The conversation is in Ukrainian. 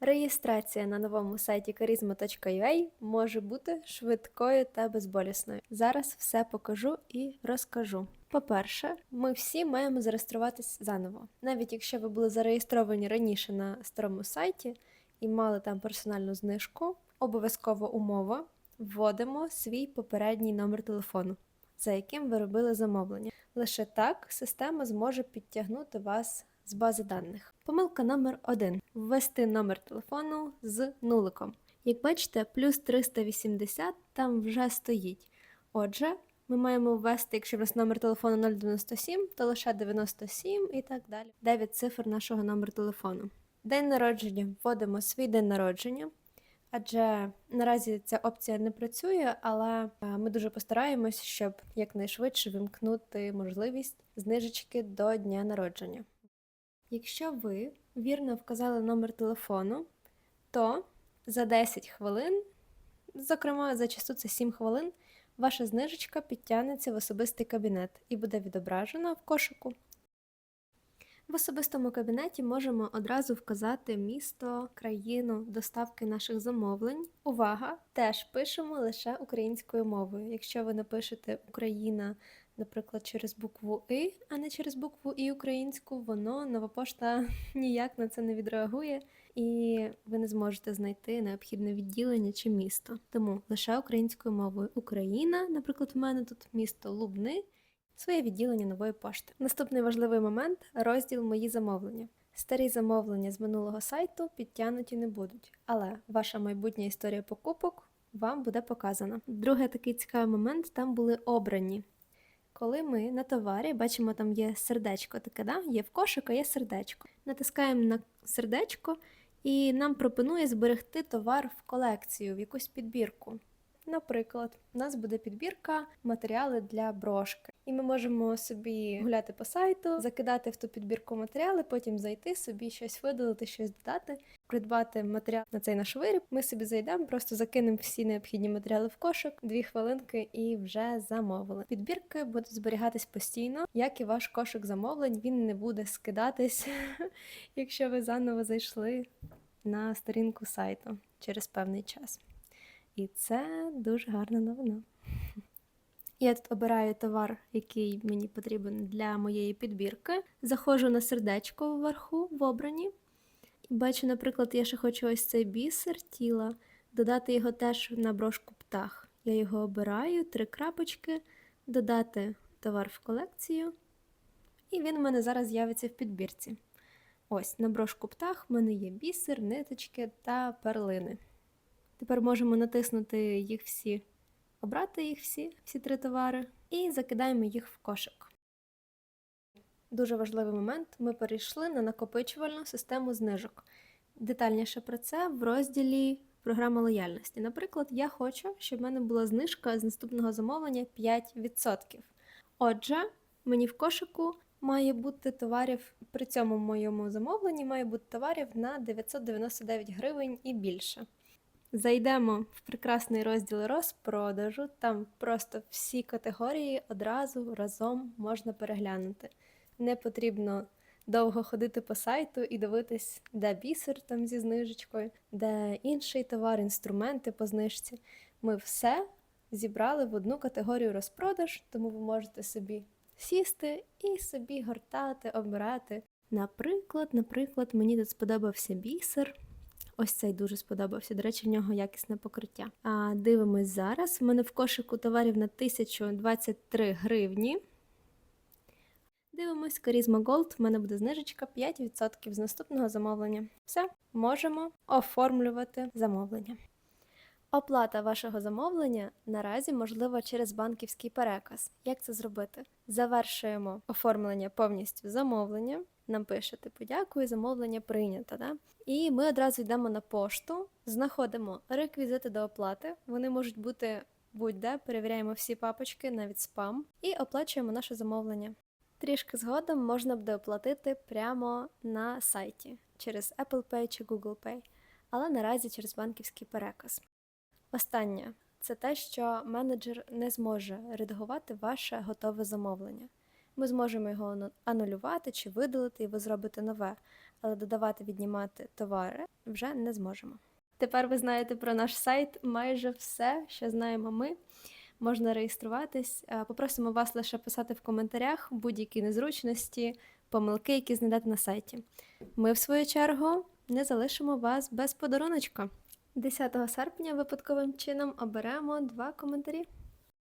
Реєстрація на новому сайті charisma.ua може бути швидкою та безболісною. Зараз все покажу і розкажу. По-перше, ми всі маємо зареєструватись заново. Навіть якщо ви були зареєстровані раніше на старому сайті і мали там персональну знижку, обов'язкова умова вводимо свій попередній номер телефону, за яким ви робили замовлення. Лише так система зможе підтягнути вас з бази даних. Помилка номер 1. Ввести номер телефону з нуликом. Як бачите, плюс 380 там вже стоїть. Отже, ми маємо ввести, якщо в нас номер телефону 097, то лише 97 і так далі. 9 цифр нашого номеру телефону. День народження вводимо свій день народження. Адже наразі ця опція не працює, але е, ми дуже постараємось, щоб якнайшвидше вимкнути можливість знижечки до дня народження. Якщо ви вірно вказали номер телефону, то за 10 хвилин, зокрема за часту це 7 хвилин, ваша знижечка підтягнеться в особистий кабінет і буде відображена в кошику. В особистому кабінеті можемо одразу вказати місто, країну, доставки наших замовлень. Увага! Теж пишемо лише українською мовою. Якщо ви напишете Україна, наприклад, через букву И, а не через букву І українську, воно нова пошта ніяк на це не відреагує, і ви не зможете знайти необхідне відділення чи місто. Тому лише українською мовою Україна, наприклад, в мене тут місто Лубни своє відділення нової пошти. Наступний важливий момент розділ Мої замовлення. Старі замовлення з минулого сайту підтягнуті не будуть, але ваша майбутня історія покупок вам буде показана. Другий такий цікавий момент там були обрані. Коли ми на товарі бачимо, там є сердечко, таке, да? є в кошику, є сердечко. Натискаємо на сердечко, і нам пропонує зберегти товар в колекцію, в якусь підбірку. Наприклад, у нас буде підбірка матеріали для брошки, і ми можемо собі гуляти по сайту, закидати в ту підбірку матеріали, потім зайти собі щось видалити, щось додати, придбати матеріал на цей наш виріб. Ми собі зайдемо, просто закинемо всі необхідні матеріали в кошик, дві хвилинки і вже замовили. Підбірки будуть зберігатись постійно, як і ваш кошик замовлень. Він не буде скидатись, якщо ви заново зайшли на сторінку сайту через певний час. І це дуже гарна новина. Я тут обираю товар, який мені потрібен для моєї підбірки. Заходжу на сердечко вверху в обрані. І бачу, наприклад, я ще хочу ось цей бісер тіла, додати його теж на брошку птах. Я його обираю, три крапочки, додати товар в колекцію. І він у мене зараз з'явиться в підбірці. Ось, на брошку птах в мене є бісер, ниточки та перлини. Тепер можемо натиснути їх всі, обрати їх всі, всі три товари, і закидаємо їх в кошик. Дуже важливий момент: ми перейшли на накопичувальну систему знижок. Детальніше про це в розділі програма лояльності. Наприклад, я хочу, щоб в мене була знижка з наступного замовлення 5%. Отже, мені в кошику має бути товарів при цьому моєму замовленні має бути товарів на 999 гривень і більше. Зайдемо в прекрасний розділ розпродажу. Там просто всі категорії одразу разом можна переглянути. Не потрібно довго ходити по сайту і дивитись, де бісер там зі знижечкою, де інший товар, інструменти по знижці. Ми все зібрали в одну категорію розпродаж, тому ви можете собі сісти і собі гортати, обирати. Наприклад, наприклад, мені тут сподобався бісер. Ось цей дуже сподобався. До речі, в нього якісне покриття. А дивимось зараз. У мене в кошику товарів на 1023 гривні. Дивимось, Карізма Gold, У мене буде знижечка 5% з наступного замовлення. Все, можемо оформлювати замовлення. Оплата вашого замовлення наразі можлива через банківський переказ. Як це зробити? Завершуємо оформлення повністю замовлення. Нам пишете подякую, замовлення прийнято. Да? І ми одразу йдемо на пошту, знаходимо реквізити до оплати. Вони можуть бути будь-де, перевіряємо всі папочки, навіть спам, і оплачуємо наше замовлення. Трішки згодом можна буде оплатити прямо на сайті через Apple Pay чи Google Pay, але наразі через банківський переказ. Останнє це те, що менеджер не зможе редагувати ваше готове замовлення. Ми зможемо його анулювати чи видалити, і ви зробите нове. але додавати віднімати товари вже не зможемо. Тепер ви знаєте про наш сайт майже все, що знаємо ми. Можна реєструватись. Е, Попросимо вас лише писати в коментарях будь-які незручності, помилки, які знайдете на сайті. Ми, в свою чергу, не залишимо вас без подаруночка. 10 серпня випадковим чином оберемо два коментарі.